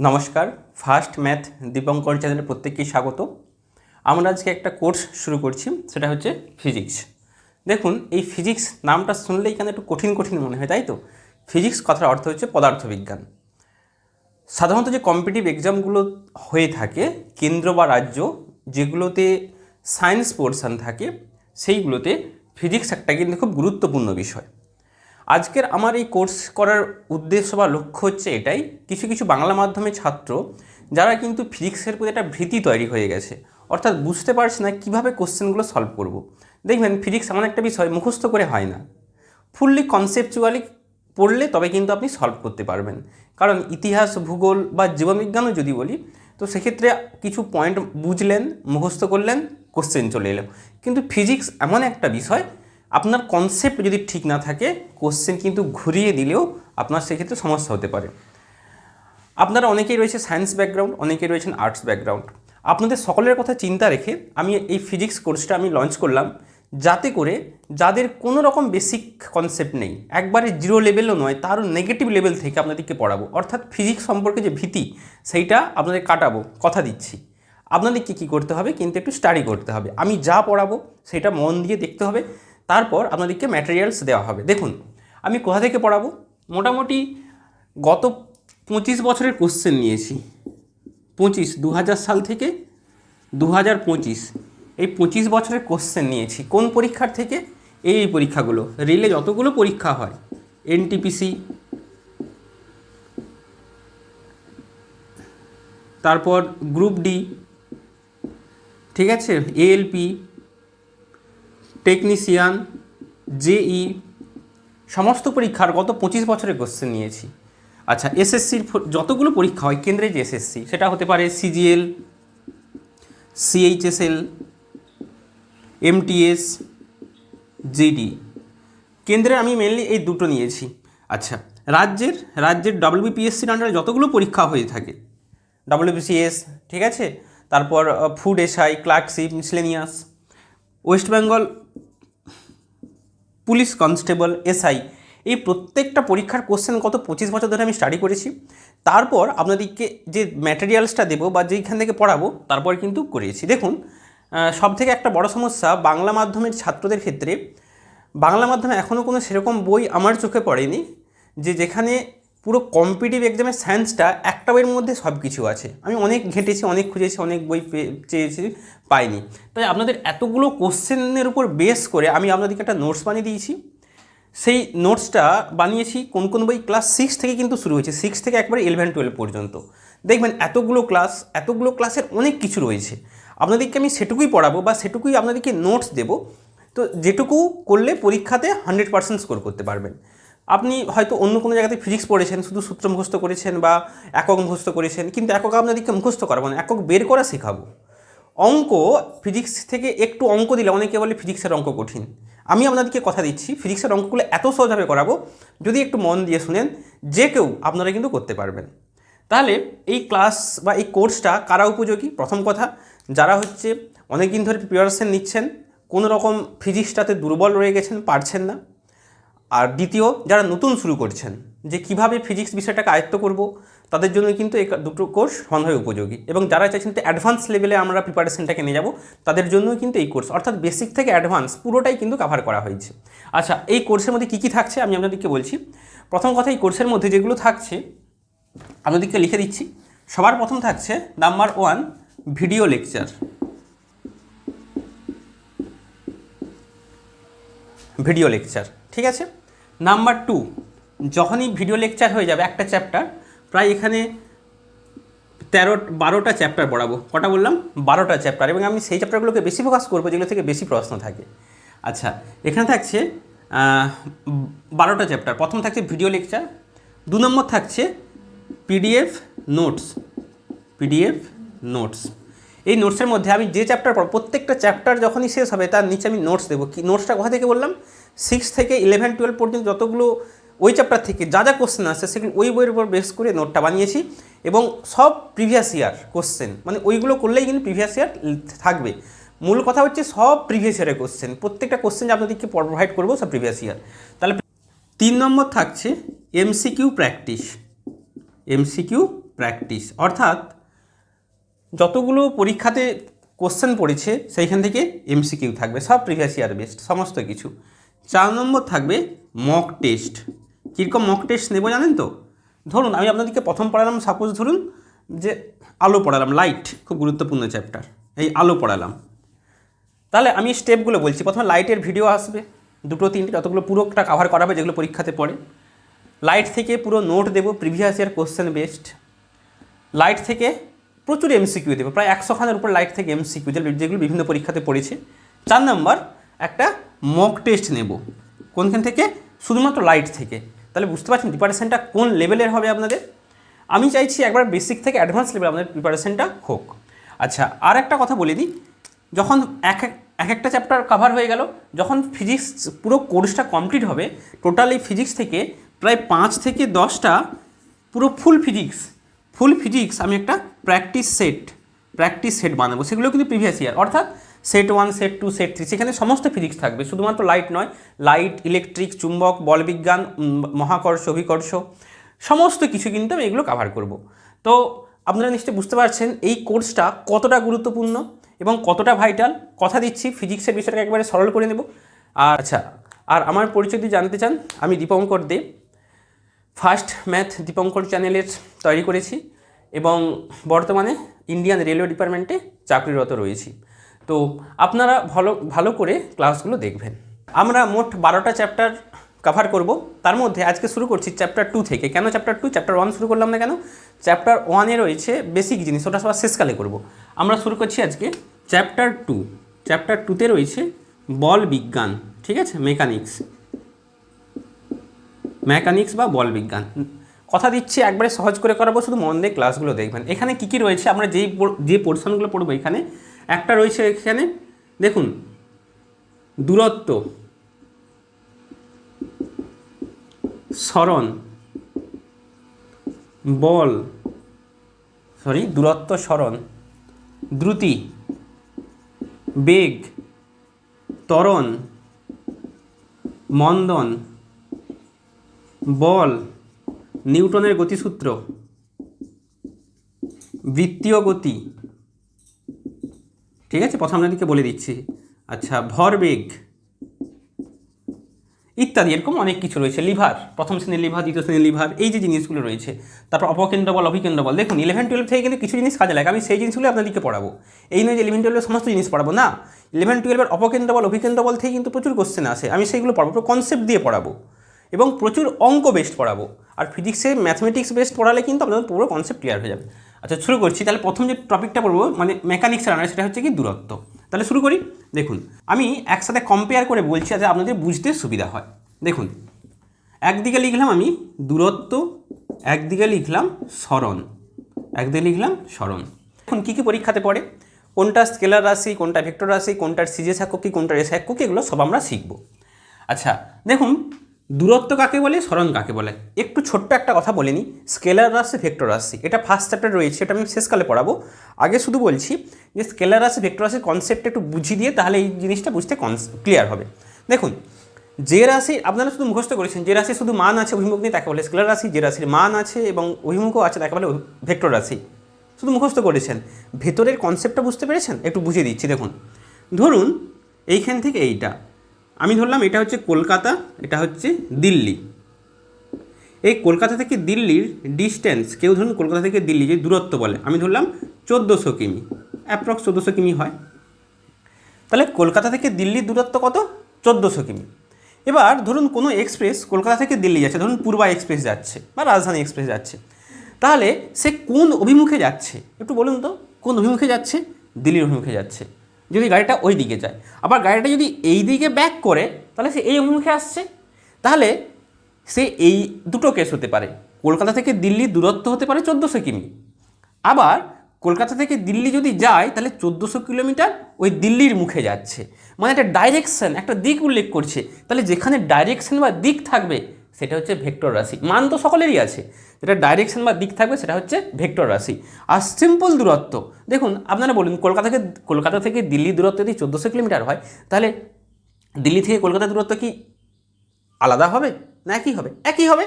নমস্কার, first math Dipankar চ্যানেলে প্রত্যেককেই স্বাগত। আমরা আজকে একটা কোর্স শুরু করছি, সেটা হচ্ছে ফিজিক্স। দেখুন, এই ফিজিক্স নামটা শুনলেই কেন একটু কঠিন কঠিন মনে হয়, তাই তো? ফিজিক্স কথার অর্থ হচ্ছে পদার্থবিজ্ঞান। সাধারণত যে কম্পিটিভ এক্সামগুলো হয়ে থাকে, কেন্দ্র বা রাজ্য, যেগুলোতে সায়েন্স পোর্শন থাকে, সেইগুলোতে ফিজিক্স একটা কিন্তু খুব গুরুত্বপূর্ণ বিষয়। আজকের আমার এই কোর্স করার উদ্দেশ্য বা লক্ষ্য হচ্ছে এটাই, কিছু কিছু বাংলা মাধ্যমে ছাত্র যারা কিন্তু ফিজিক্সের প্রতি একটা ভীতি তৈরি হয়ে গেছে। অর্থাৎ বুঝতে পারছে না কীভাবে কোশ্চেনগুলো সলভ করব। দেখবেন ফিজিক্স এমন একটা বিষয় মুখস্থ করে হয় না। ফুললি কনসেপচুয়ালি পড়লে তবে কিন্তু আপনি সলভ করতে পারবেন। কারণ ইতিহাস, ভূগোল বা জীববিজ্ঞানও যদি বলি, তো সেক্ষেত্রে কিছু পয়েন্ট বুঝলেন, মুখস্থ করলেন, কোশ্চেন চলে এলো। কিন্তু ফিজিক্স এমন একটা বিষয় আপনার কনসেপ্ট যদি ঠিক না থাকে কোশ্চেন কিন্তু ঘুরিয়ে দিলেও আপনার সেক্ষেত্রে সমস্যা হতে পারে। আপনারা অনেকেই রয়েছে সায়েন্স ব্যাকগ্রাউন্ড অনেকেই রয়েছেন আর্টস ব্যাকগ্রাউন্ড আপনাদের সকলের কথা চিন্তা রেখে আমি এই ফিজিক্স কোর্সটা আমি লঞ্চ করলাম, যাতে করে যাদের কোনো রকম বেসিক কনসেপ্ট নেই, একবারে জিরো লেভেলও নয়, তারও নেগেটিভ লেভেল থেকে আপনাদেরকে পড়াবো। অর্থাৎ ফিজিক্স সম্পর্কে যে ভীতি, সেইটা আপনাদের কাটাবো, কথা দিচ্ছি। আপনাদেরকে কী করতে হবে, কিন্তু একটু স্টাডি করতে হবে। আমি যা পড়াবো, সেটা মন দিয়ে দেখতে হবে। তারপর আপনাদেরকে ম্যাটেরিয়ালস দেওয়া হবে। দেখুন, আমি কোথা থেকে পড়াবো? মোটামুটি গত পঁচিশ বছরের কোশ্চেন নিয়েছি। পঁচিশ দু সাল থেকে দু হাজার পঁচিশ, এই পঁচিশ বছরের কোশ্চেন নিয়েছি। কোন পরীক্ষার থেকে? এই এই পরীক্ষাগুলো। রেলে যতগুলো পরীক্ষা হয় এনটিপিসি তারপর গ্রুপ ডি ঠিক আছে? এএলপি টেকনিশিয়ান জেই সমস্ত পরীক্ষার গত পঁচিশ বছরের কোশ্চেন নিয়েছি। আচ্ছা এসএসসির যতগুলো পরীক্ষা হয়, কেন্দ্রে যে এসএসসি সেটা হতে পারে সিজিএল সিএইচএসএল এমটিএস জিডি কেন্দ্রে আমি মেনলি এই দুটো নিয়েছি। আচ্ছা রাজ্যের রাজ্যের ডাব্লিউবিপিএসসির আন্ডারে যতগুলো পরীক্ষা হয়ে থাকে ডাব্লিউবিসিএস ঠিক আছে? তারপর food SI clerkship miscellaneous West Bengal police constable, SI, এই প্রত্যেকটা পরীক্ষার কোশ্চেন গত পঁচিশ বছর ধরে আমি স্টাডি করেছি। তারপর আপনাদেরকে যে ম্যাটেরিয়ালসটা দেবো বা যেইখান থেকে পড়াবো, তারপর কিন্তু করিয়েছি। দেখুন সব থেকে একটা বড় সমস্যা, বাংলা মাধ্যমের ছাত্রদের ক্ষেত্রে, বাংলা মাধ্যমে এখনও কোনো সেরকম বই আমার চোখে পড়েনি, যে যেখানে পুরো কম্পিটিভ এক্সামের সায়েন্সটা একটা বইয়ের মধ্যে সব কিছু আছে। আমি অনেক ঘেঁটেছি, অনেক খুঁজেছি, অনেক বই চেয়েছি, পাইনি। তাই আপনাদের এতগুলো কোশ্চেনের উপর বেস করে আমি আপনাদেরকে একটা নোটস বানিয়ে দিয়েছি। সেই নোটসটা বানিয়েছি কোন কোন বই? ক্লাস সিক্স থেকে কিন্তু শুরু হয়েছে। সিক্স থেকে একবারে ইলেভেন টুয়েলভ পর্যন্ত। দেখবেন এতগুলো ক্লাস এতগুলো ক্লাসের অনেক কিছু রয়েছে। আপনাদেরকে আমি সেটুকুই পড়াবো বা সেটুকুই আপনাদেরকে নোটস দেবো। তো যেটুকু করলে পরীক্ষাতে হান্ড্রেড পার্সেন্ট স্কোর করতে পারবেন। আপনি হয়তো অন্য কোনো জায়গাতে ফিজিক্স পড়েছেন, শুধু সূত্র মুখস্থ করেছেন বা একক মুখস্থ করেছেন, কিন্তু একক আপনাদেরকে মুখস্থ করাবো না? একক বের করা শেখাবো। অঙ্ক ফিজিক্স থেকে একটু অঙ্ক দিলে, অনেকে বলে ফিজিক্সের অঙ্ক কঠিন। আমি আপনাদেরকে কথা দিচ্ছি ফিজিক্সের অঙ্কগুলো এত সহজভাবে করাবো, যদি একটু মন দিয়ে শুনেন, যে কেউ আপনারা কিন্তু করতে পারবেন। তাহলে এই ক্লাস বা এই কোর্সটা কারা উপযোগী? প্রথম কথা, যারা হচ্ছে অনেক দিন ধরে প্রিপারেশন নিচ্ছেন কোনো রকম ফিজিক্সটাতে দুর্বল রয়ে গেছেন, পারছেন না। আর দ্বিতীয়, যারা নতুন শুরু করছেন, যে কীভাবে ফিজিক্স বিষয়টাকে আয়ত্ত করব, তাদের জন্য কিন্তু এই দুটো কোর্স সন্দেহে উপযোগী। এবং যারা চাইছেন তো অ্যাডভান্স লেভেলে আমরা প্রিপারেশনটাকে নিয়ে যাব, তাদের জন্যও কিন্তু এই কোর্স অর্থাৎ বেসিক থেকে অ্যাডভান্স পুরোটাই কিন্তু কাভার করা হয়েছে। আচ্ছা এই কোর্সের মধ্যে কী কী থাকছে আমি আপনাদেরকে বলছি। প্রথম কথা, এই কোর্সের মধ্যে যেগুলো থাকছে, আপনাদেরকে লিখে দিচ্ছি। সবার প্রথম থাকছে number one video lecture video lecture ঠিক আছে? নাম্বার টু যখনই ভিডিও লেকচার হয়ে যাবে একটা চ্যাপ্টার প্রায় এখানে তেরো, বারোটা চ্যাপ্টার পড়াবো। কটা বললাম? বারোটা চ্যাপ্টার এবং আমি সেই চ্যাপ্টারগুলোকে বেশি ফোকাস করব যেগুলো থেকে বেশি প্রশ্ন থাকে। আচ্ছা এখানে থাকছে বারোটা চ্যাপ্টার প্রথম থাকছে ভিডিও লেকচার দু নম্বর থাকছে পিডিএফ নোটস পিডিএফ নোটস এই নোটসের মধ্যে আমি যে চ্যাপ্টার পড়ব, প্রত্যেকটা চ্যাপ্টার যখনই শেষ হবে, তার নিচে আমি নোটস দেবো। কি নোটসটা কোথা থেকে বললাম? সিক্স থেকে ইলেভেন টুয়েলভ পর্যন্ত যতগুলো ওই চ্যাপ্টার থেকে যা যা কোশ্চেন আসছে সেগুলো ওই বইয়ের উপর বেস করে নোটটা বানিয়েছি এবং সব প্রিভিয়াস ইয়ার কোশ্চেন মানে ওইগুলো করলেই কিন্তু প্রিভিয়াস ইয়ার থাকবে। মূল কথা হচ্ছে সব প্রিভিয়াস ইয়ারের কোশ্চেন প্রত্যেকটা কোশ্চেন যে আপনাদেরকে প্রোভাইড করব সব প্রিভিয়াস ইয়ার তাহলে তিন নম্বর থাকছে এমসিকিউ প্র্যাকটিস এমসিকিউ প্র্যাকটিস অর্থাৎ যতগুলো পরীক্ষাতে কোশ্চেন পড়েছে সেইখান থেকে এমসিকিউ থাকবে, সব প্রিভিয়াস ইয়ার বেস্ট সমস্ত কিছু। চার নম্বর থাকবে মক টেস্ট কীরকম মক টেস্ট নেব জানেন তো? ধরুন, আমি আপনাদেরকে প্রথম পড়ালাম সাপোজ ধরুন যে আলো পড়ালাম লাইট খুব গুরুত্বপূর্ণ চ্যাপ্টার এই আলো পড়ালাম। তাহলে আমি স্টেপগুলো বলছি, প্রথমে লাইটের ভিডিও আসবে, দুটো, তিনটে, যতগুলো পুরোটা কাভার করাবে, যেগুলো পরীক্ষাতে পড়ে। লাইট থেকে পুরো নোট দেবো previous year question based light থেকে প্রচুর এমসিকিউ দেবো, প্রায় একশো খানের উপর লাইট থেকে এমসিকিউ যেগুলো বিভিন্ন পরীক্ষাতে পড়েছে। চার নম্বর একটা মক টেস্ট নেব। কোনখান থেকে? শুধুমাত্র লাইট থেকে। তাহলে বুঝতে পারছেন প্রিপারেশানটা কোন লেভেলের হবে আপনাদের? আমি চাইছি একবার বেসিক থেকে অ্যাডভান্স লেভেল আপনাদের প্রিপারেশানটা হোক। আচ্ছা আর একটা কথা বলে দিই। যখন এক এক এক একটা চ্যাপ্টার কভার হয়ে গেল, যখন ফিজিক্স পুরো কোর্সটা কমপ্লিট হবে টোটালি ফিজিক্স থেকে প্রায় পাঁচ থেকে দশটা পুরো ফুল ফিজিক্স ফুল ফিজিক্স আমি একটা প্র্যাকটিস সেট প্র্যাকটিস সেট বানাবো। সেগুলো কিন্তু প্রিভিয়াস ইয়ার অর্থাৎ set one, set two, set three, সেখানে সমস্ত ফিজিক্স থাকবে। শুধুমাত্র লাইট নয় লাইট ইলেকট্রিক চুম্বক বলবিজ্ঞান মহাকর্ষ, অভিকর্ষ, সমস্ত কিছু কিন্তু আমি এগুলো কাভার করব। তো আপনারা নিশ্চয়ই বুঝতে পারছেন এই কোর্সটা কতটা গুরুত্বপূর্ণ এবং কতটা ভাইটাল কথা দিচ্ছি ফিজিক্সের বিষয়টাকে একবারে সরল করে নেব। আর আচ্ছা আর আমার পরিচয় যদি জানতে চান, আমি দীপঙ্কর দে। ফার্স্ট ম্যাথ দীপঙ্কর চ্যানেলের তৈরি করেছি এবং বর্তমানে ইন্ডিয়ান রেলওয়ে ডিপার্টমেন্টে চাকরিরত রয়েছি। তো আপনারা ভালো ভালো করে ক্লাসগুলো দেখবেন। আমরা মোট বারোটা চ্যাপ্টার কভার করব। তার মধ্যে আজকে শুরু করছি চ্যাপ্টার টু থেকে। কেন চ্যাপ্টার টু চ্যাপ্টার ওয়ান শুরু করলাম না কেন? চ্যাপ্টার ওয়ানে রয়েছে বেসিক জিনিস, ওটা সবার শেষকালে করব। আমরা শুরু করছি আজকে চ্যাপ্টার টু চ্যাপ্টার টুতে রয়েছে বল বিজ্ঞান, ঠিক আছে? মেকানিক্স মেকানিক্স বা বল বিজ্ঞান। কথা দিচ্ছি, একবারে সহজ করে করাবো, শুধু মন দিয়ে ক্লাসগুলো দেখবেন। এখানে কী কী রয়েছে? আমরা যেই যে পোর্শনগুলো পড়ব এখানে একটা রয়েছে এখানে, দেখুন, দূরত্ব, স্মরণ, বল সরি দূরত্ব, স্মরণ, দ্রুতি, বেগ, ত্বরণ, মন্দন, বল, নিউটনের গতিসূত্র, বৃত্তীয় গতি ঠিক আছে? প্রথম আপনাদেরকে বলে দিচ্ছি। আচ্ছা ভরবেগ ইত্যাদি, এরকম অনেক কিছু রয়েছে। লিভার, প্রথম শ্রেণির লিভার, দ্বিতীয় শ্রেণির লিভার, এই যে জিনিসগুলো রয়েছে, তারপর অপকেন্দ্র বল অভিকেন্দ্র বল দেখুন ইলেভেন টুয়েলভ থেকে কিন্তু কিছু জিনিস কাজে লাগে। আমি সেই জিনিসগুলো আপনাদেরকে পড়াবো। এই নয় যে ইলেভেন টুয়েলভের সমস্ত জিনিস পড়াবো, না। ইলেভেন টুয়েলভের অপকেন্দ্র বল অভিকেন্দ্র বল থেকে কিন্তু প্রচুর কোশ্চেন আসে। আমি সেইগুলো পড়াবো কনসেপ্ট দিয়ে পড়াবো। এবং প্রচুর অঙ্ক বেস্ট পড়াবো। আর ফিজিক্সে ম্যাথমেটিক্স বেস্ট পড়ালে কিন্তু আপনাদের পুরো কনসেপ্ট ক্লিয়ার হয়ে যাবে। আচ্ছা শুরু করছি। তাহলে প্রথম যে টপিকটা পড়ব মানে মেকানিক্সের আনার সেটা হচ্ছে কি দূরত্ব। তাহলে শুরু করি। দেখুন, আমি একসাথে কম্পেয়ার করে বলছি যাতে আপনাদের বুঝতে সুবিধা হয়। দেখুন, একদিকে লিখলাম আমি দূরত্ব, একদিকে লিখলাম স্মরণ একদিকে লিখলাম স্মরণ এখন কী কী পরীক্ষাতে পড়ে? কোনটা স্কেলার রাশি, কোনটা ভেক্টর রাশি, কোনটার সিজেস একক কি, কোনটার এস একক এগুলো সব আমরা শিখব। আচ্ছা দেখুন দূরত্ব কাকে বলে? স্মরণ কাকে বলে? একটু ছোট্ট একটা কথা বলে নিই। স্কেলার রাশি, ভেক্টর রাশি। এটা ফার্স্ট চ্যাপ্টার রয়েছে, এটা আমি শেষকালে পড়াবো। আগে শুধু বলছি যে স্কেলার রাশি, ভেক্টর রাশির কনসেপ্টটা একটু বুঝিয়ে দিয়ে তাহলে এই জিনিসটা বুঝতে ক্লিয়ার হবে। দেখুন, যে রাশি, আপনারা শুধু মুখস্থ করেছেন, যে রাশি শুধু মান আছে, অভিমুখ নেই, তাকে বলে স্কেলার রাশি। যে রাশির মান আছে এবং অভিমুখও আছে, তাকে বলে ভেক্টর রাশি। শুধু মুখস্থ করেছেন। ভেতরের কনসেপ্টটা বুঝতে পেরেছেন? একটু বুঝিয়ে দিচ্ছি, দেখুন। ধরুন, এইখান থেকে এইটা। আমি ধরলাম এটা হচ্ছে কলকাতা, এটা হচ্ছে দিল্লি। এই কলকাতা থেকে দিল্লির ডিস্টেন্স কেউ ধরুন কলকাতা থেকে দিল্লি যে দূরত্ব বলে, আমি ধরলাম চোদ্দোশো কিমি অ্যাপ্রক্স চোদ্দোশো কিমি হয়। তাহলে কলকাতা থেকে দিল্লির দূরত্ব কত? চোদ্দোশো কিমি। এবার ধরুন কোনো এক্সপ্রেস কলকাতা থেকে দিল্লি যাচ্ছে, ধরুন পূর্বা এক্সপ্রেস যাচ্ছে বা রাজধানী এক্সপ্রেস যাচ্ছে। তাহলে সে কোন অভিমুখে যাচ্ছে? একটু বলুন তো, কোন অভিমুখে যাচ্ছে? দিল্লির অভিমুখে যাচ্ছে। যদি গাড়িটা ওই দিকে যায়। আবার গাড়িটা যদি এই দিকে ব্যাক করে, তাহলে সে এই অভিমুখে আসছে। তাহলে সে এই দুটো কেস হতে পারে। কলকাতা থেকে দিল্লির দূরত্ব হতে পারে চোদ্দোশো কিমি। আবার কলকাতা থেকে দিল্লি যদি যায়, তাহলে চোদ্দোশো কিলোমিটার ওই দিল্লির মুখে যাচ্ছে। মানে একটা ডাইরেকশন একটা দিক উল্লেখ করছে। তাহলে যেখানে ডাইরেকশান বা দিক থাকবে, সেটা হচ্ছে ভেক্টর রাশি। মান তো সকলেরই আছে। যেটা ডাইরেকশন বা দিক থাকবে সেটা হচ্ছে ভেক্টর রাশি। আর সিম্পল দূরত্ব, দেখুন আপনারা বলুন কলকাতা থেকে কলকাতা থেকে দিল্লির দূরত্ব যদি চোদ্দোশো কিলোমিটার হয়, তাহলে দিল্লি থেকে কলকাতা দূরত্ব কি আলাদা হবে না একই হবে? একই হবে।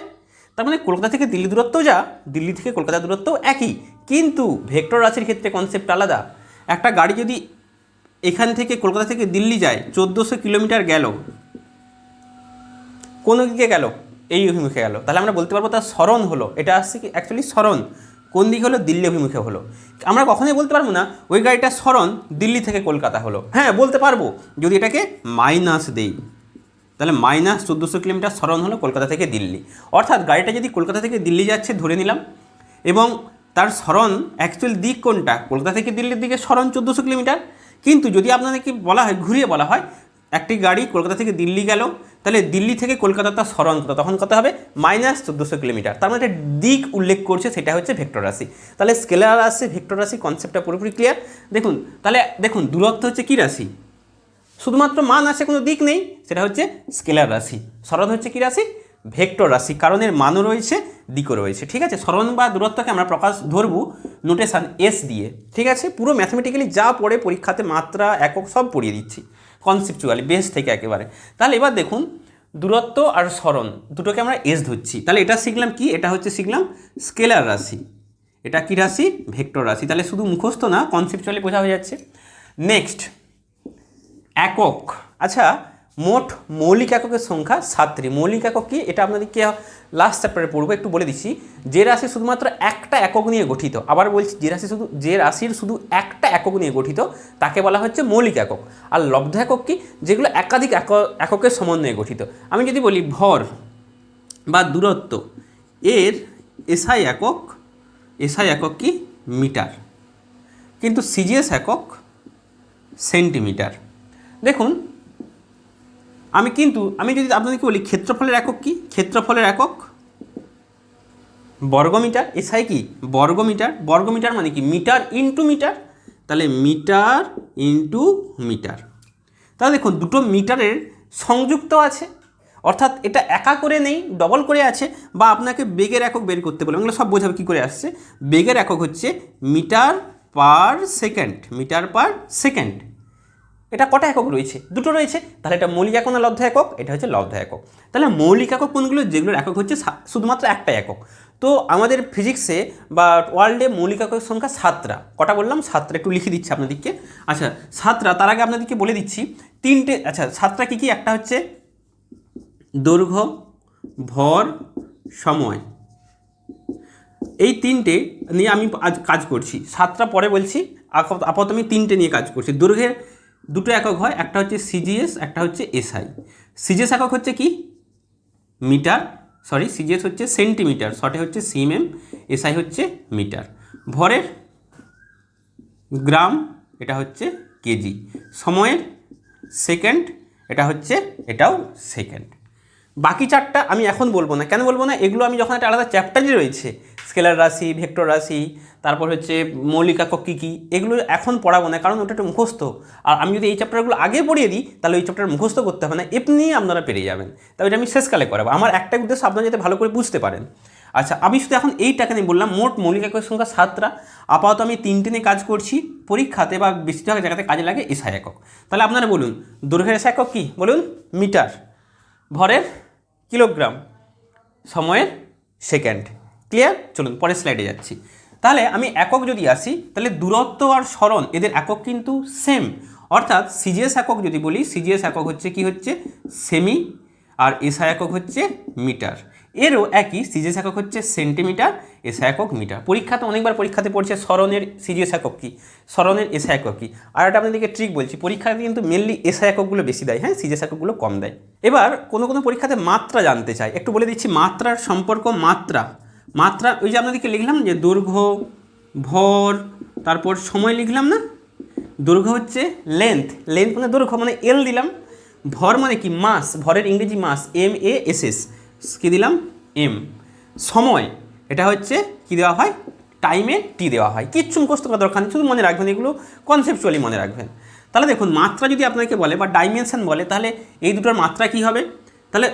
তার মানে কলকাতা থেকে দিল্লি দূরত্ব যা, দিল্লি থেকে কলকাতা দূরত্ব একই। কিন্তু ভেক্টর রাশির ক্ষেত্রে কনসেপ্ট আলাদা। একটা গাড়ি যদি এখান থেকে কলকাতা থেকে দিল্লি যায়, চোদ্দোশো কিলোমিটার গেল, কোনো দিকে গেল? এই অভিমুখে গেল। তাহলে আমরা বলতে পারব তার স্মরণ হলো। এটা আসছে কি? অ্যাকচুয়ালি স্মরণ। কোন দিকে হলো? দিল্লি অভিমুখে হলো। আমরা কখনোই বলতে পারব না ওই গাড়িটা স্মরণ দিল্লি থেকে কলকাতা হলো। হ্যাঁ বলতে পারব। যদি এটাকে মাইনাস দেই, তাহলে মাইনাস চোদ্দোশো কিলোমিটার স্মরণ হলো কলকাতা থেকে দিল্লি। অর্থাৎ গাড়িটা যদি কলকাতা থেকে দিল্লি যাচ্ছে, ধরে নিলাম, এবং তার স্মরণ অ্যাকচুয়াল দিক কোনটা? কলকাতা থেকে দিল্লির দিকে স্মরণ চোদ্দোশো কিলোমিটার। কিন্তু যদি আপনাদেরকে বলা হয়, ঘুরিয়ে বলা হয় একটি গাড়ি কলকাতা থেকে দিল্লি গেল, তাহলে দিল্লি থেকে কলকাতা তার স্মরণ কত তখন কত হবে? মাইনাস চোদ্দোশো কিলোমিটার। তার মানে দিক উল্লেখ করছে, সেটা হচ্ছে ভেক্টর রাশি। তাহলে স্কেলার রাশি ভেক্টর রাশি কনসেপ্টটা পুরোপুরি ক্লিয়ার দেখুন, তাহলে দেখুন, দূরত্ব হচ্ছে কী রাশি? শুধুমাত্র মান আছে, কোনো দিক নেই, সেটা হচ্ছে স্কেলার রাশি। স্মরণ হচ্ছে কী রাশি? ভেক্টর রাশি। কারণ এর মানও রয়েছে, দিকও রয়েছে। ঠিক আছে? স্মরণ বা দূরত্বকে আমরা প্রকাশ ধরবো নোটেশন এস দিয়ে। ঠিক আছে? পুরো ম্যাথমেটিক্যালি যা পড়ে পরীক্ষাতে মাত্রা, একক, সব পড়িয়ে দিচ্ছি। কনসেপচুয়ালি বেস থেকে একেবারে। তাহলে এবার দেখুন, দূরত্ব আর স্মরণ, দুটোকে আমরা এস ধরছি। তাহলে এটা শিখলাম কি? এটা হচ্ছে শিখলাম স্কেলার রাশি। এটা কি রাশি? ভেক্টর রাশি। তাহলে শুধু মুখস্থ না কনসেপচুয়ালি বোঝা হয়ে যাচ্ছে। নেক্সট একক। আচ্ছা মোট মৌলিক এককের সংখ্যা সাতটি। মৌলিক একক কি? এটা আপনাদেরকে লাস্ট চ্যাপ্টারে পড়ব একটু বলে দিচ্ছি। যে রাশি শুধুমাত্র একটা একক নিয়ে গঠিত, আবার বলছি যে রাশি শুধু যে রাশির শুধু একটা একক নিয়ে গঠিত, তাকে বলা হচ্ছে মৌলিক একক। আর লব্ধ একক কি? যেগুলো একাধিক একক এককের সমন্বয়ে গঠিত। আমি যদি বলি ভর বা দূরত্ব, এর এসআই একক এসআই একক কি? মিটার। কিন্তু সিজিএস একক, সেন্টিমিটার। দেখুন আমি কিন্তু, আমি যদি আপনাদেরকে বলি, ক্ষেত্রফলের একক কি? ক্ষেত্রফলের একক? বর্গমিটার? এসআই কি? বর্গমিটার? বর্গমিটার মানে কি? Metre into metre? তাহলে মিটার ইন্টু মিটার। তাহলে দেখুন, দুটো মিটারের সংযুক্ত আছে। অর্থাৎ এটা একা করে নেই ডবল করে আছে, বা আপনাকে বেগের একক বের করতে বলে। এগুলো সব বোঝাবে কী করে আসছে? বেগের একক হচ্ছে metre per second, metre per second. এটা কটা একক রয়েছে? দুটো রয়েছে। তাহলে এটা মৌলিক একক না লব্ধ একক? এটা হচ্ছে লব্ধ একক। তাহলে মৌলিক একক কোনগুলো? যেগুলোর একক হচ্ছে শুধুমাত্র একটা একক। তো আমাদের ফিজিক্সে বা ওয়ার্ল্ডে মৌলিক এককের সংখ্যা সাতটা। কটা বললাম? সাতটা। একটু লিখে দিচ্ছি আপনাদেরকে। আচ্ছা সাতটা, তার আগে আপনাদেরকে বলে দিচ্ছি। তিনটে আচ্ছা সাতটা কী কী? একটা হচ্ছে দৈর্ঘ্য, ভর, সময়। এই তিনটে নিয়ে আমি আজ কাজ করছি। সাতটা পরে বলছি। আপাতত আমি তিনটে নিয়ে কাজ করছি। দৈর্ঘ্যের দুটো একক হয়, একটা হচ্ছে সিজিএস একটা হচ্ছে এসআই সিজিএস একক হচ্ছে কি? মিটার সরি সিজিএস হচ্ছে সেন্টিমিটার, শর্টে হচ্ছে সিএমএম এসআই হচ্ছে মিটার। ভরের গ্রাম, এটা হচ্ছে কেজি। সময়ের সেকেন্ড, এটা হচ্ছে, এটাও সেকেন্ড। বাকি চারটা আমি এখন বলব না। কেন বলব না? এগুলো আমি যখন একটা আলাদা চ্যাপ্টারই রয়েছে স্কেলার রাশি ভেক্টর রাশি, তারপর হচ্ছে মৌলিক একক কী কী, এগুলো এখন পড়াবো না, কারণ ওটা একটা মুখস্থ। আর আমি যদি এই চ্যাপ্টারগুলো আগে পড়িয়ে দিই, তাহলে ওই চ্যাপ্টার মুখস্থ করতে হবে না, এমনি আপনারা পেরে যাবেন। তবে এটা আমি শেষকালে করাবো। আমার একটা উদ্দেশ্য আপনারা যাতে ভালো করে বুঝতে পারেন। আচ্ছা আমি শুধু এখন এইটাকে নিয়ে বললাম, মোট মৌলিক সংখ্যা সাতটা। আপাতত আমি তিনটে নিয়ে কাজ করছি, পরীক্ষাতে বা বেশিরভাগ জায়গাতে কাজে লাগে এসআই একক। তাহলে আপনারা বলুন, দৈর্ঘ্যের এসআই একক কী? বলুন, মিটার। ভরের কিলোগ্রাম সময়ের সেকেন্ড। ক্লিয়ার? চলুন, পরের স্লাইডে যাচ্ছি। তাহলে আমি একক যদি আসি, তাহলে দূরত্ব আর স্মরণ, এদের একক কিন্তু সেম অর্থাৎ সিজিএস একক যদি বলি সিজিএস একক হচ্ছে কি হচ্ছে? সেমি আর এসআই একক হচ্ছে মিটার এরও একই সিজিএস একক হচ্ছে সেন্টিমিটার এসআই একক মিটার। পরীক্ষাতে অনেকবার পরীক্ষাতে পড়ছে স্মরণের সিজিএস একক কী? স্মরণের এসআই একক কী? আর একটা আপনাদেরকে ট্রিক বলছি, পরীক্ষাতে কিন্তু মেনলি এসআই এককগুলো বেশি দেয় হ্যাঁ? সিজিএস এককগুলো কম দেয়। এবার কোনো কোনো পরীক্ষাতে মাত্রা জানতে চায় একটু বলে দিচ্ছি মাত্রার সম্পর্ক মাত্রা। মাত্রা, ওই যে আপনাদেরকে লিখলাম যে দৈর্ঘ্য, ভর, তারপর সময় লিখলাম না? দৈর্ঘ্য হচ্ছে লেন্থ লেন্থ মানে দৈর্ঘ্য মানে এল দিলাম। ভর মানে কি? মাস ভরের ইংরেজি mass M A S S কী দিলাম? এম সময়। এটা হচ্ছে কি দেওয়া হয়? টাইমে টি দেওয়া হয়। কিচ্ছু মুখস্থ করা দরকার নেই, শুধু মনে রাখবেন এগুলো কনসেপচুয়ালি মনে রাখবেন। তাহলে দেখুন, মাত্রা যদি আপনাকে বলে বা ডাইমেনশান বলে, তাহলে এই দুটোর মাত্রা কি হবে? তাহলে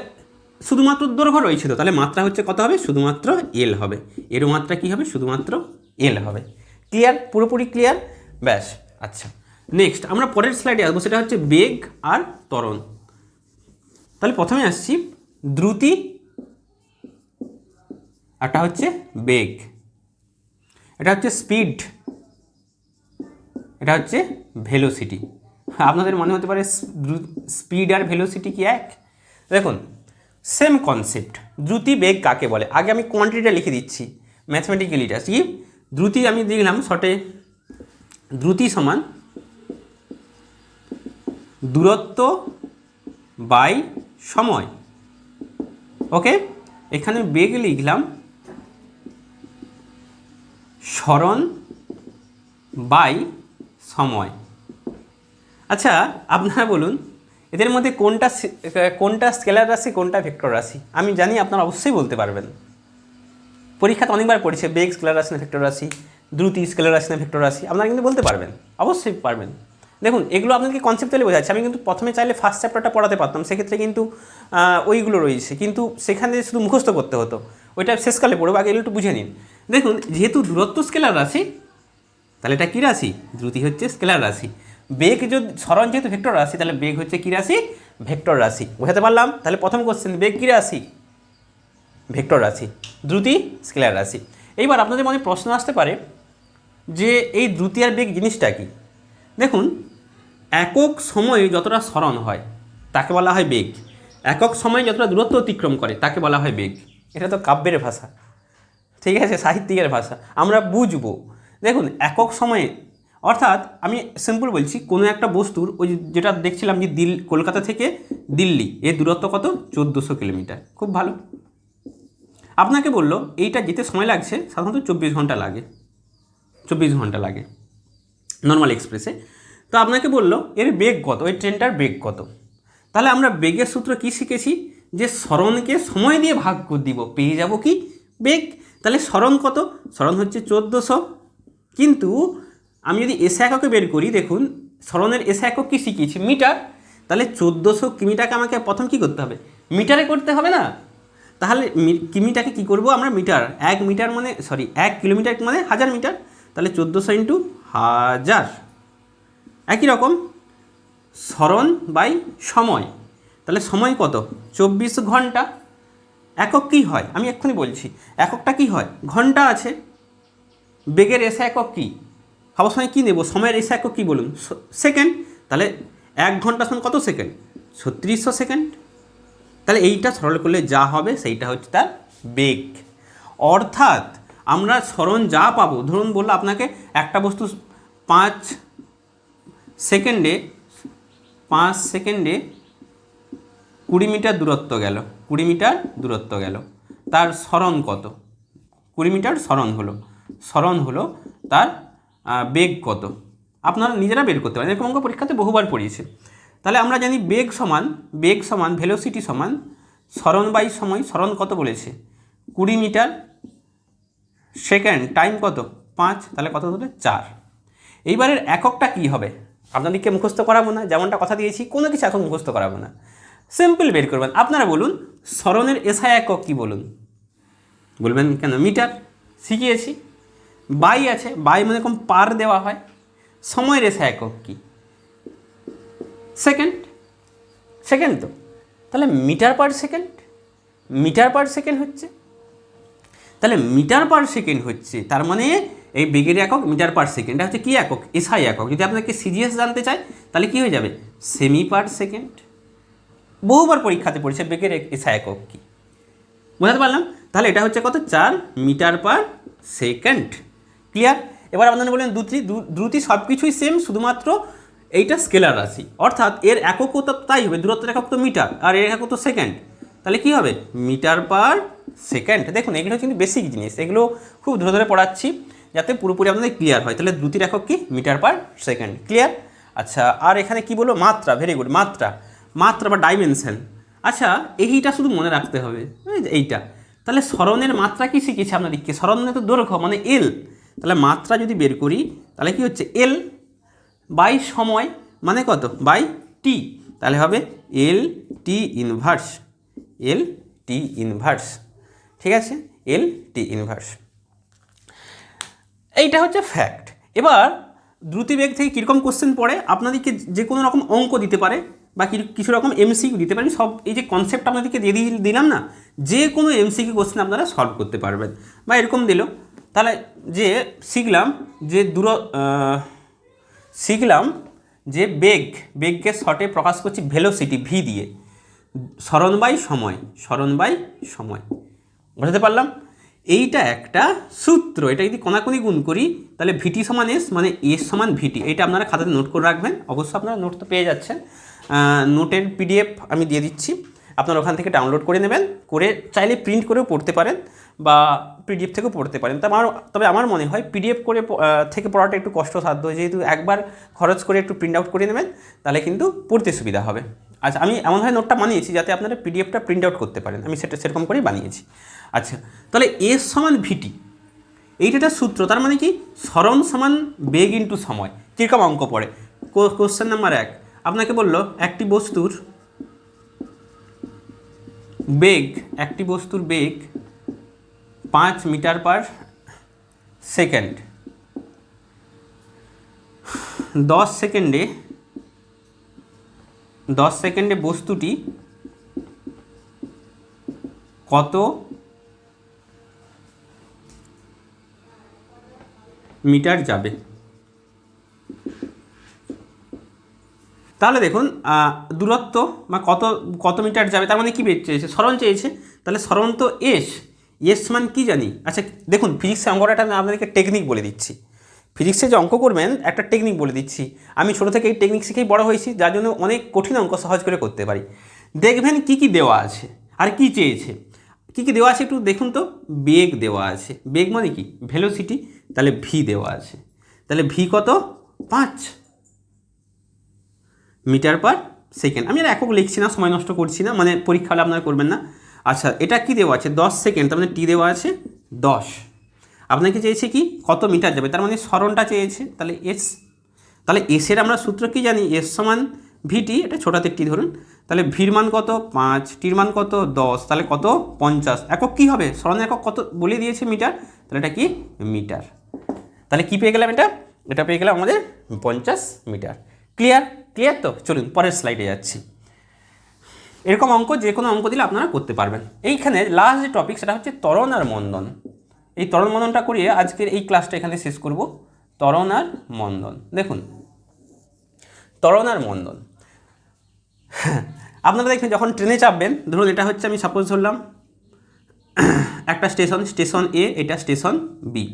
শুধুমাত্র দৈর্ঘ্য রয়েছে তো, তাহলে মাত্রা হচ্ছে কত হবে? শুধুমাত্র এল হবে। এর মাত্রা কি হবে? শুধুমাত্র এল হবে। ক্লিয়ার পুরোপুরি ক্লিয়ার ব্যাস। আচ্ছা। নেক্সট আমরা পরের স্লাইডে আসব, সেটা হচ্ছে বেগ আর ত্বরণ। তাহলে প্রথমে আসছি দ্রুতি একটা হচ্ছে বেগ। এটা হচ্ছে স্পিড। এটা হচ্ছে ভেলোসিটি। আপনাদের মনে হতে পারে স্পিড আর ভেলোসিটি কি এক? দেখুন, সেম কনসেপ্ট। দ্রুতি বেগ কাকে বলে? আগে আমি কোয়ান্টিটিটা লিখে দিচ্ছি। ম্যাথমেটিক্যালিটা কি? দ্রুতি আমি দেখলাম শর্টে দ্রুতি সমান দূরত্ব বাই সময়। ওকে? এখানে বেগ লিখলাম স্মরণ বাই সময়। আচ্ছা আপনারা বলুন, এদের মধ্যে কোনটা কোনটা স্কেলার রাশি, কোনটা ভেক্টর রাশি? আমি জানি আপনারা অবশ্যই বলতে পারবেন। পরীক্ষাতে অনেকবার পড়েছে, বেগ স্কেলার রাশি না ভেক্টর রাশি, দ্রুতি স্কেলার রাশি না ভেক্টর রাশি, আপনারা কিন্তু বলতে পারবেন, অবশ্যই পারবেন। দেখুন, এগুলো আপনাদেরকে কনসেপ্টালি বোঝাচ্ছে, আমি কিন্তু প্রথমে চাইলে ফার্স্ট চ্যাপ্টারটা পড়াতে পারতাম, সেক্ষেত্রে কিন্তু ওইগুলো রয়েছে, কিন্তু সেখানে শুধু মুখস্থ করতে হতো, ওইটা শেষকালে পড়ব, আগে এগুলো একটু বুঝে নিন। দেখুন, যেহেতু দূরত্ব স্কেলার রাশি, তাহলে এটা কী রাশি? দ্রুতি হচ্ছে স্কেলার রাশি। বেগ যদি স্মরণ যেহেতু ভেক্টর রাশি, তাহলে বেগ হচ্ছে কী রাশি? ভেক্টর রাশি। বোঝাতে পারলাম? তাহলে প্রথম কোশ্চেন বেগ কী রাশি? ভেক্টর রাশি। দ্রুতি, স্কেলার রাশি। এইবার আপনাদের মনে প্রশ্ন আসতে পারে যে এই দ্রুতি আর বেগ জিনিসটা কি? দেখুন, একক সময়ে যতটা স্মরণ হয়, তাকে বলা হয় বেগ। একক সময়ে যতটা দূরত্ব অতিক্রম করে, তাকে বলা হয় বেগ। এটা তো কাব্যের ভাষা। ঠিক আছে, সাহিত্যিকের ভাষা। আমরা বুঝব। দেখুন, একক সময়ে, অর্থাৎ আমি সিম্পল বলছি, কোনো একটা বস্তুর, ওই যেটা দেখছিলাম যে দিল, কলকাতা থেকে দিল্লি, এর দূরত্ব কত? চোদ্দোশো কিলোমিটার। খুব ভালো। আপনাকে বলল, এইটা যেতে সময় লাগছে, সাধারণত চব্বিশ ঘণ্টা লাগে। চব্বিশ ঘণ্টা লাগে নর্মাল এক্সপ্রেসে তো আপনাকে বলল, এর বেগ কত? ওই ট্রেনটার বেগ কত? তাহলে আমরা বেগের সূত্র কি শিখেছি? যে স্মরণকে সময় দিয়ে ভাগ করে দিব। পেয়ে যাব কি? বেগ। তাহলে স্মরণ কত? স্মরণ হচ্ছে চোদ্দোশো। কিন্তু আমি যদি এসে এককে বের করি, দেখুন, স্মরণের এসে একক কি শিখিয়েছি? মিটার। তাহলে চোদ্দোশো কিমিটাকে আমাকে প্রথম কি করতে হবে? মিটারে করতে হবে না? তাহলে কিমিটাকে কি করব আমরা? মিটার। এক মিটার মানে সরি এক কিলোমিটার মানে হাজার মিটার। তাহলে চোদ্দোশো ইন্টু হাজার। একই রকম। স্মরণ বাই সময়। তাহলে সময় কত? চব্বিশ ঘণ্টা। একক কী হয়? আমি এক্ষুনি বলছি। এককটা কি হয়? ঘণ্টা আছে। বেগের এসে একক কী? সবার সময় কী নেব? সময়ের এসে একক কী বলুন? সেকেন্ড। তাহলে এক ঘণ্টা সমান কত সেকেন্ড? ছত্রিশশো সেকেন্ড। তাহলে এইটা সরল করলে যা হবে সেইটা হচ্ছে তার বেগ। অর্থাৎ আমরা স্মরণ যা পাবো, ধরুন বলল আপনাকে একটা বস্তু পাঁচ সেকেন্ডে পাঁচ সেকেন্ডে কুড়ি মিটার দূরত্ব গেল। কুড়ি মিটার দূরত্ব গেল। তার স্মরণ কত? কুড়ি মিটার স্মরণ হলো। স্মরণ হলো তার বেগ কত? আপনারা নিজেরা বের করতে পারেন। এরকম অঙ্ক পরীক্ষাতে বহুবার পড়িয়েছে। তাহলে আমরা জানি বেগ সমান বেগ সমান ভেলোসিটি সমান, স্মরণ বাই সময়, স্মরণ কত বলেছে? কুড়ি মিটার, সেকেন্ড, টাইম কত? পাঁচ, তাহলে কত হলো চার। এইবারের এককটা কি হবে? আপনাদেরকে মুখস্থ করাবো না, যেমনটা কথা দিয়েছি, কোনো কিছু এখন মুখস্থ করাবো না। সিম্পল বের করবেন। আপনারা বলুন, স্মরণের এসআই একক কি বলুন? বলবেন কেন? মিটার? শিখিয়েছি। বাই আছে। বাই মানে কম পার দেওয়া হয়। সময়ের এসআই একক কি? সেকেন্ড? সেকেন্ড তো। তাহলে metre per second? Metre per second হচ্ছে? তাহলে মিটার পার সেকেন্ড হচ্ছে, তার মানে এই বেগের একক মিটার পার সেকেন্ড। হচ্ছে কী একক? এসআই একক। যদি আপনাকে সিজিএস জানতে চায়, তাহলে কী হয়ে যাবে? সেমি পার সেকেন্ড বহুবার পরীক্ষাতে পড়েছে বেগের এসআই একক কী? বোঝাতে পারলাম? তাহলে এটা হচ্ছে কত? চার মিটার পার সেকেন্ড। ক্লিয়ার? এবার আপনারা বলেন দ্রুতি দ্রু- দ্রুতি সব কিছুই সেম শুধুমাত্র এইটা স্কেলার রাশি। অর্থাৎ এর এককও তো তাই হবে, দূরত্বের একক তো মিটার, আর এর একক তো সেকেন্ড। তাহলে কি হবে? Metre per second. দেখুন, এগুলো কিন্তু বেসিক জিনিস, এগুলো খুব ধরে ধরে পড়াচ্ছি, যাতে পুরোপুরি আপনাদের ক্লিয়ার হয়। তাহলে দ্রুতির একক কি? Metre per second. ক্লিয়ার? আচ্ছা আর এখানে কি বলব মাত্রা ভেরি গুড মাত্রা। মাত্রা বা ডাইমেনশান আচ্ছা এইটা শুধু মনে রাখতে হবে। এইটা। তাহলে স্মরণের মাত্রা কি শিখেছে আপনাদেরকে? স্মরণ মানে তো দৈর্ঘ্য মানে এল তাহলে মাত্রা যদি বের করি, তাহলে কি হচ্ছে? এল বাই সময় মানে কত? বাই টি তাহলে হবে এল টি ইনভার্স এল টি ইনভার্স ঠিক আছে? এল টি ইনভার্স এইটা হচ্ছে ফ্যাক্ট এবার, দ্রুতিবেগ থেকে কীরকম কোশ্চেন পড়ে? আপনাদেরকে যে কোনো রকম অঙ্ক দিতে পারে। বা কিছু- রকম এমসিকিউ দিতে পারেন, সব এই যে কনসেপ্ট আপনাদেরকে দিয়ে দিয়ে দিলাম না, যে কোনো এমসিকিউ কোশ্চেন আপনারা সলভ করতে পারবেন। বা এরকম দিল। তাহলে যে শিখলাম যে দূর শিখলাম যে বেগ, বেগকে শর্টে প্রকাশ করছি ভেলোসিটি ভি দিয়ে। স্মরণ বাই সময়, স্মরণ বাই সময়। বুঝতে পারলাম? এইটা একটা সূত্র। এটা যদি কোনাকুনি গুণ করি, তাহলে ভিটি সমান এস মানে এস সমান ভিটি এটা আপনারা খাতাতে নোট করে রাখবেন। অবশ্য আপনারা নোট তো পেয়ে যাচ্ছেন। নোটের পিডিএফ আমি দিয়ে দিচ্ছি। আপনারা ওখান থেকে ডাউনলোড করে নেবেন, করে চাইলে প্রিন্ট করেও পড়তে পারেন বা পিডিএফ থেকেও পড়তে পারেন। তবে আমার তবে আমার মনে হয় পিডিএফ করে থেকে পড়াটা একটু কষ্টসাধ্য। যেহেতু একবার খরচ করে একটু প্রিন্ট আউট করে নেবেন, তাহলে কিন্তু পড়তে সুবিধা হবে। আচ্ছা আমি এমনভাবে নোটটা বানিয়েছি যাতে আপনারা পিডিএফটা প্রিন্ট আউট করতে পারেন। আমি সেটা সেরকম করেই বানিয়েছি। আচ্ছা তাহলে এস সমান ভিটি এইটা সূত্র। তার মানে কি? স্মরণ সমান বেগ ইন্টু সময়। কীরকম অঙ্ক পড়ে? কোশ্চেন নাম্বার এক। আপনাকে বলল, একটি বস্তুর বেগ, একটি বস্তুর বেগ পাঁচ মিটার পার সেকেন্ড। দশ সেকেন্ডে দশ সেকেন্ডে বস্তুটি কত মিটার যাবে? তাহলে দেখুন দূরত্ব বা কত কত মিটার যাবে, তার মানে কী চেয়েছে? সরণ চেয়েছে। তাহলে সরণ তো এস। এস মান কি জানি? আচ্ছা দেখুন ফিজিক্সে অঙ্কটা আমি আপনাদেরকে টেকনিক বলে দিচ্ছি। ফিজিক্সে যে অঙ্ক করবেন, একটা টেকনিক বলে দিচ্ছি। আমি ছোটো থেকে এই টেকনিক শিখেই বড় হয়েছি, যার জন্য অনেক কঠিন অঙ্ক সহজ করে করতে পারি। দেখবেন কি কি দেওয়া আছে, আর কি চেয়েছে? কি কি দেওয়া আছে একটু দেখুন তো। বেগ দেওয়া আছে। বেগ মানে কি? ভেলোসিটি তাহলে ভি দেওয়া আছে। তাহলে ভি কত? পাঁচ। Metre per second. আমি আর একক লিখছি না, সময় নষ্ট করছি না মানে পরীক্ষা হলে আপনারা করবেন না। আচ্ছা এটা কি দেওয়া আছে? দশ সেকেন্ড, তার মানে টি দেওয়া আছে দশ। আপনাকে চেয়েছে কি? কত মিটার যাবে? তার মানে স্মরণটা চেয়েছে। তাহলে এস, তাহলে এসের আমরা সূত্র কি জানি? এস সমান ভিটি, এটা ছোটাতে টি ধরুন। তাহলে ভির মান কত? পাঁচ। টির মান কত? দশ। তাহলে কত? পঞ্চাশ। একক কী হবে? স্মরণ একক কত বলে দিয়েছে মিটার? তাহলে এটা কি? মিটার। তাহলে কি পেয়ে গেলাম এটা? এটা পেয়ে গেলাম আমাদের পঞ্চাশ মিটার। ক্লিয়ার? ক্লিয়ার তো? চলুন, পরের স্লাইডে যাচ্ছি। এরকম অঙ্ক, যে কোনো অঙ্ক দিলে আপনারা করতে পারবেন। এইখানে লাস্ট যে টপিক সেটা হচ্ছে ত্বরণ আর মন্দন। এই তরণ মন্দনটা করিয়ে আজকের এই ক্লাসটা এখানে শেষ করব। তরণ আর মন্দন। দেখুন, ত্বরণ আর মন্দন। আপনারা দেখবেন, যখন ট্রেনে চাপবেন, ধরুন এটা হচ্ছে আমি সাপোজ ধরলাম, একটা স্টেশন স্টেশন এ এটা স্টেশন বি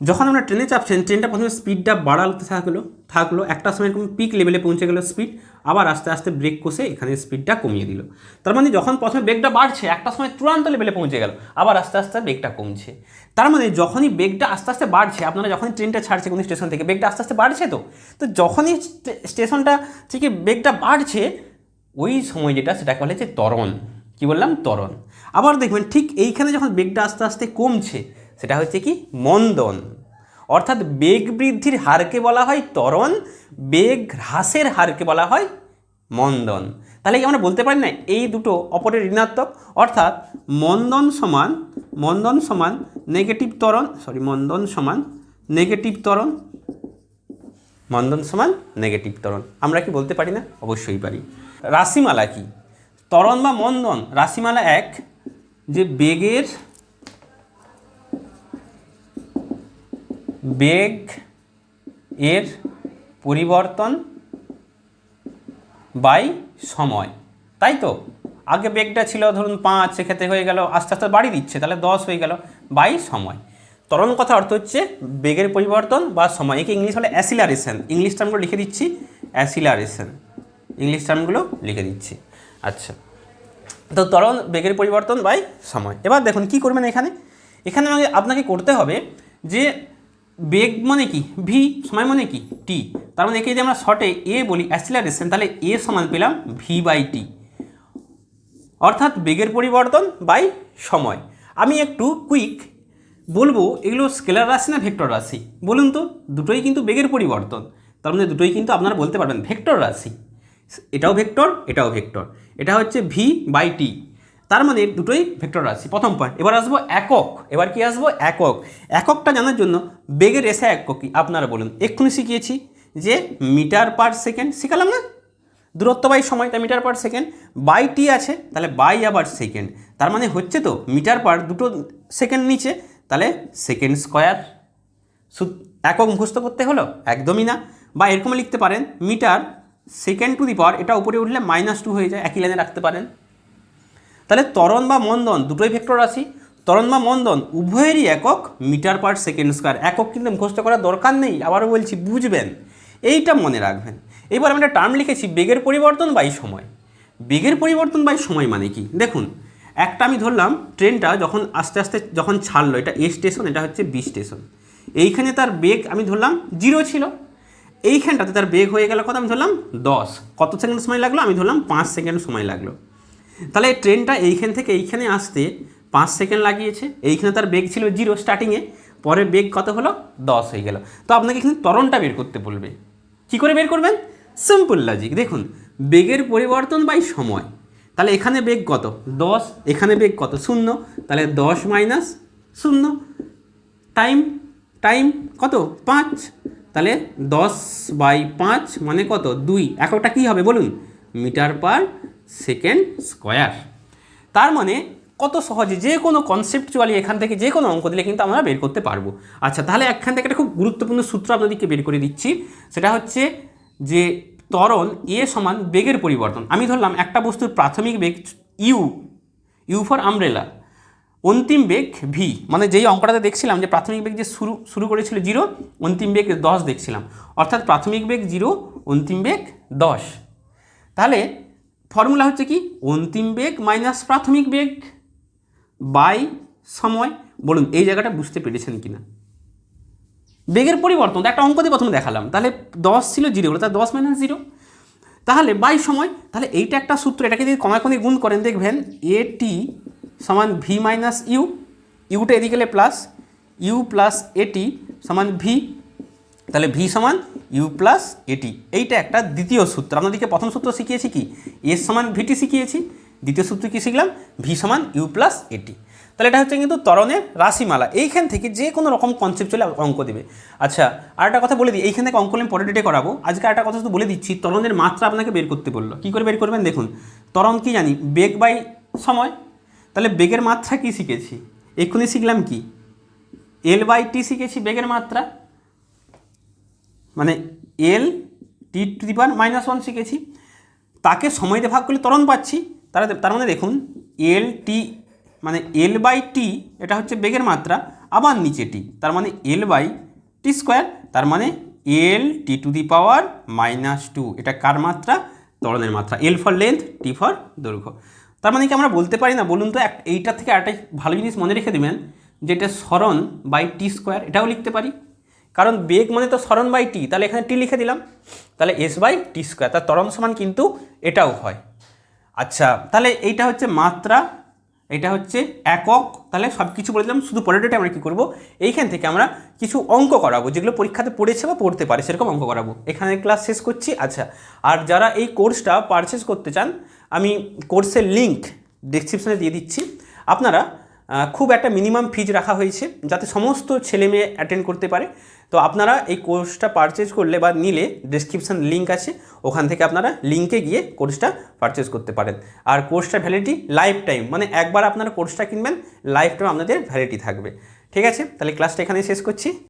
যখন আমরা ট্রেনে চাপছেন, ট্রেনটা প্রথমে স্পিডটা বাড়াতে থাকল থাকল, একটা সময় এরকম পিক লেভেলে পৌঁছে গেলো স্পিড আবার আস্তে আস্তে ব্রেক কষে এখানে স্পিডটা কমিয়ে দিল। তার মানে যখন প্রথমে বেগটা বাড়ছে, একটা সময় চূড়ান্ত লেভেলে পৌঁছে গেল, আবার আস্তে আস্তে বেগটা কমছে। তার মানে যখনই বেগটা আস্তে আস্তে বাড়ছে, আপনারা যখনই ট্রেনটা ছাড়ছে কোনো স্টেশন থেকে বেগটা আস্তে আস্তে বাড়ছে তো? তো যখনই স্টেশনটা থেকে বেগটা বাড়ছে, ওই সময় যেটা, সেটাকে বলে যে তরণ কি বললাম? তরণ আবার দেখবেন ঠিক এইখানে যখন বেগটা আস্তে আস্তে কমছে সেটা হচ্ছে কি? মন্দন। অর্থাৎ বেগ বৃদ্ধির হারকে বলা হয় ত্বরণ, বেগ হ্রাসের হারকে বলা হয় মন্দন। তাহলে কি আমরা বলতে পারি না এই দুটো অপরের ঋণাত্মক? অর্থাৎ মন্দন সমান মন্দন সমান নেগেটিভ ত্বরণ সরি মন্দন সমান নেগেটিভ ত্বরণ, মন্দন সমান নেগেটিভ ত্বরণ। আমরা কি বলতে পারি না? অবশ্যই পারি। রাশিমালা কি? ত্বরণ বা মন্দন, রাশিমালা এক, যে বেগের বেগ এর পরিবর্তন বাই সময়। তাই তো? আগে বেগটা ছিল ধরুন পাঁচ সেক্ষেত্রে হয়ে গেল, আস্তে আস্তে বাড়িয়ে দিচ্ছে, তাহলে দশ হয়ে গেল বাই সময়। ত্বরণ কথা অর্থ হচ্ছে বেগের পরিবর্তন বা সময়। একে ইংলিশ হলে অ্যাসিলারেশন। ইংলিশ টার্মগুলো লিখে দিচ্ছি, অ্যাসিলারেশন। ইংলিশ টার্মগুলো লিখে দিচ্ছি। আচ্ছা। তো ত্বরণ বেগের পরিবর্তন বাই সময়। এবার দেখুন কি করবেন এখানে? এখানে আপনাকে করতে হবে যে বেগ মানে কি? ভি সময় মানে কি? টি তার মানে একে যদি আমরা শর্টে এ বলি অ্যাসিলারেশন তাহলে এ সমান পেলাম ভি বাই টি অর্থাৎ বেগের পরিবর্তন বাই সময়। আমি একটু কুইক বলব, এগুলো স্কেলার রাশি না ভেক্টর রাশি? বলুন তো, দুটোই কিন্তু বেগের পরিবর্তন। তার মানে দুটোই কিন্তু আপনারা বলতে পারবেন ভেক্টর রাশি। এটাও ভেক্টর এটাও ভেক্টর এটা হচ্ছে ভি বাই টি তার মানে দুটোই ভেক্টর রাশি। প্রথম পয়েন্ট এবার আসব একক। এবার কি আসব? একক। এককটা জানার জন্য বেগের এসে একক কি? আপনারা বলুন। এক্ষুনি শিখিয়েছি যে মিটার পার সেকেন্ড, শিখালাম না? দূরত্ব বাই সময় তা metre per second. By T আছে, তাহলে বাই আবার সেকেন্ড। তার মানে হচ্ছে তো মিটার পার দুটো সেকেন্ড নিচে, তাহলে সেকেন্ড স্কোয়ার। একক মুখস্থ করতে হলো? একদমই না। বা এরকম লিখতে পারেন, metre second to the power, এটা উপরে উঠলে মাইনাস টু হয়ে যায়, একই লাইনে রাখতে পারেন। তাহলে ত্বরণ বা মন্দন, দুটোই ভেক্টর রাশি। ত্বরণ বা মন্দন, উভয়েরই একক মিটার পার সেকেন্ড স্কোয়ার একক কিন্তু মুখস্থ করার দরকার নেই, আবারও বলছি, বুঝবেন। এইটা মনে রাখবেন। এবার আমি একটা টার্ম লিখেছি, বেগের পরিবর্তন বাই সময়। বেগের পরিবর্তন বাই সময় মানে কি? দেখুন, একটা আমি ধরলাম ট্রেনটা যখন আস্তে আস্তে যখন ছাড়লো, এটা এ স্টেশন এটা হচ্ছে বি স্টেশন এইখানে তার বেগ আমি ধরলাম জিরো ছিল। এইখানটাতে তার বেগ হয়ে গেল কত? আমি ধরলাম দশ। কত সেকেন্ড সময় লাগল? আমি ধরলাম পাঁচ সেকেন্ড সময় লাগল। তাহলে ট্রেনটা এইখান থেকে এইখানে আসতে পাঁচ সেকেন্ড লাগিয়েছে। এইখানে তার বেগ ছিল জিরো স্টার্টিংয়ে পরে বেগ কত হলো? দশ হয়ে গেল। তো আপনাকে এখানে ত্বরণটা বের করতে বলবে। কি করে বের করবেন? সিম্পল লজিক দেখুন, বেগের পরিবর্তন বাই সময়। তাহলে এখানে বেগ কত? দশ। এখানে বেগ কত? শূন্য। তাহলে দশ মাইনাস শূন্য। টাইম টাইম কত? পাঁচ। তাহলে দশ বাই পাঁচ মানে কত? দুই। এককটা কী হবে বলুন? মিটার পার সেকেন্ড স্কোয়ার তার মানে কত সহজে যে কোনো কনসেপ্টচুয়ালি এখান থেকে যে কোনো অঙ্ক দিলে কিন্তু আমরা বের করতে পারব। আচ্ছা তাহলে এখান থেকে একটা খুব গুরুত্বপূর্ণ সূত্র আপনাদেরকে বের করে দিচ্ছি। সেটা হচ্ছে যে ত্বরণ এ সমান বেগের পরিবর্তন। আমি ধরলাম একটা বস্তুর প্রাথমিক বেগ ইউ ইউ ফর আমব্রেলা অন্তিম বেগ ভি মানে যেই অঙ্কটাতে দেখছিলাম যে প্রাথমিক বেগ যে শুরু শুরু করেছিল জিরো, অন্তিম বেগ দশ দেখছিলাম। অর্থাৎ প্রাথমিক বেগ জিরো, অন্তিম বেগ দশ। তাহলে ফর্মুলা হচ্ছে কি? অন্তিম বেগ মাইনাস প্রাথমিক বেগ বাই সময়। বলুন, এই জায়গাটা বুঝতে পেরেছেন কি না বেগের পরিবর্তন, একটা অঙ্ক দিয়ে প্রথমে দেখালাম। তাহলে দশ ছিল জিরো তাহলে দশ মাইনাস জিরো তাহলে বাই সময়, তাহলে এইটা একটা সূত্র, এটাকে যদি কমায় কমে গুণ করেন, দেখবেন এ টি সমান ভি মাইনাস ইউ ইউটা এদিকে প্লাস ইউ প্লাস এটি সমান ভি তাহলে ভি সমান ইউ প্লাস এটি এইটা একটা দ্বিতীয় সূত্র। আপনাদেরকে প্রথম সূত্র শিখিয়েছি কি? এস সমান ভিটি শিখিয়েছি, দ্বিতীয় সূত্র কী শিখলাম? ভি সমান ইউ প্লাস এটি তাহলে এটা হচ্ছে কিন্তু তরণের রাশিমালা। এইখান থেকে যে কোনো রকম কনসেপ্ট চলে অঙ্ক দেবে। আচ্ছা আর একটা কথা বলে দিই, এইখান থেকে অঙ্ক আমি পরে ডেটে করাবো। আজকে একটা কথা শুধু বলে দিচ্ছি, তরণের মাত্রা আপনাকে বের করতে বলল। কী করে বের করবেন? দেখুন, তরণ কি জানি? বেগ বাই সময়। তাহলে বেগের মাত্রা কি শিখেছি? এক্ষুনি শিখলাম কি? এল বাই টি শিখেছি বেগের মাত্রা। মানে L T to the power minus one শিখেছি। তাকে সময় দিয়ে ভাগ করলে ত্বরণ পাচ্ছি। তার তার মানে দেখুন এল টি মানে এল বাই টি এটা হচ্ছে বেগের মাত্রা, আবার নিচে টি তার মানে এল বাই টি স্কোয়ার তার মানে L T to the power minus two এটা কার মাত্রা? ত্বরণের মাত্রা। L for length T for দৈর্ঘ্য। তার মানে কি আমরা বলতে পারি না? বলুন তো, এক এইটার থেকে আরেকটা ভালো জিনিস মনে রেখে দেবেন, যেটা স্মরণ বাই টি স্কোয়ার এটাও লিখতে পারি। কারণ বেগ মানে তো স্মরণ বাই টি, তাহলে এখানে টি লিখে দিলাম। তাহলে এস বাই টি স্কোয়ার তার ত্বরণ সমান কিন্তু এটাও হয়। আচ্ছা তাহলে এইটা হচ্ছে মাত্রা এটা হচ্ছে একক, তাহলে সব কিছু বলে দিলাম, শুধু পরের ডেটে আমরা কী করব? এইখান থেকে আমরা কিছু অঙ্ক করাবো, যেগুলো পরীক্ষাতে পড়েছে বা পড়তে পারে, সেরকম অঙ্ক করাবো। এখানে ক্লাস শেষ করছি আচ্ছা। আর যারা এই কোর্সটা পারচেস করতে চান, আমি কোর্সের লিঙ্ক ডিসক্রিপশনে দিয়ে দিচ্ছি। আপনারা খুব একটা মিনিমাম ফিজ রাখা হয়েছে, যাতে সমস্ত ছেলে মেয়ে অ্যাটেন্ড করতে পারে। তো আপনারা এই কোর্সটা পারচেজ করলে বা নিলে ডিসক্রিপশান লিঙ্ক আছে, ওখান থেকে আপনারা লিঙ্কে গিয়ে কোর্সটা পারচেজ করতে পারেন। আর কোর্সটা ভ্যালিডিটি লাইফ টাইম মানে একবার আপনারা কোর্সটা কিনবেন লাইফ টাইম আপনাদের ভ্যালিডিটি থাকবে। ঠিক আছে? তাহলে ক্লাসটা এখানে শেষ করছি।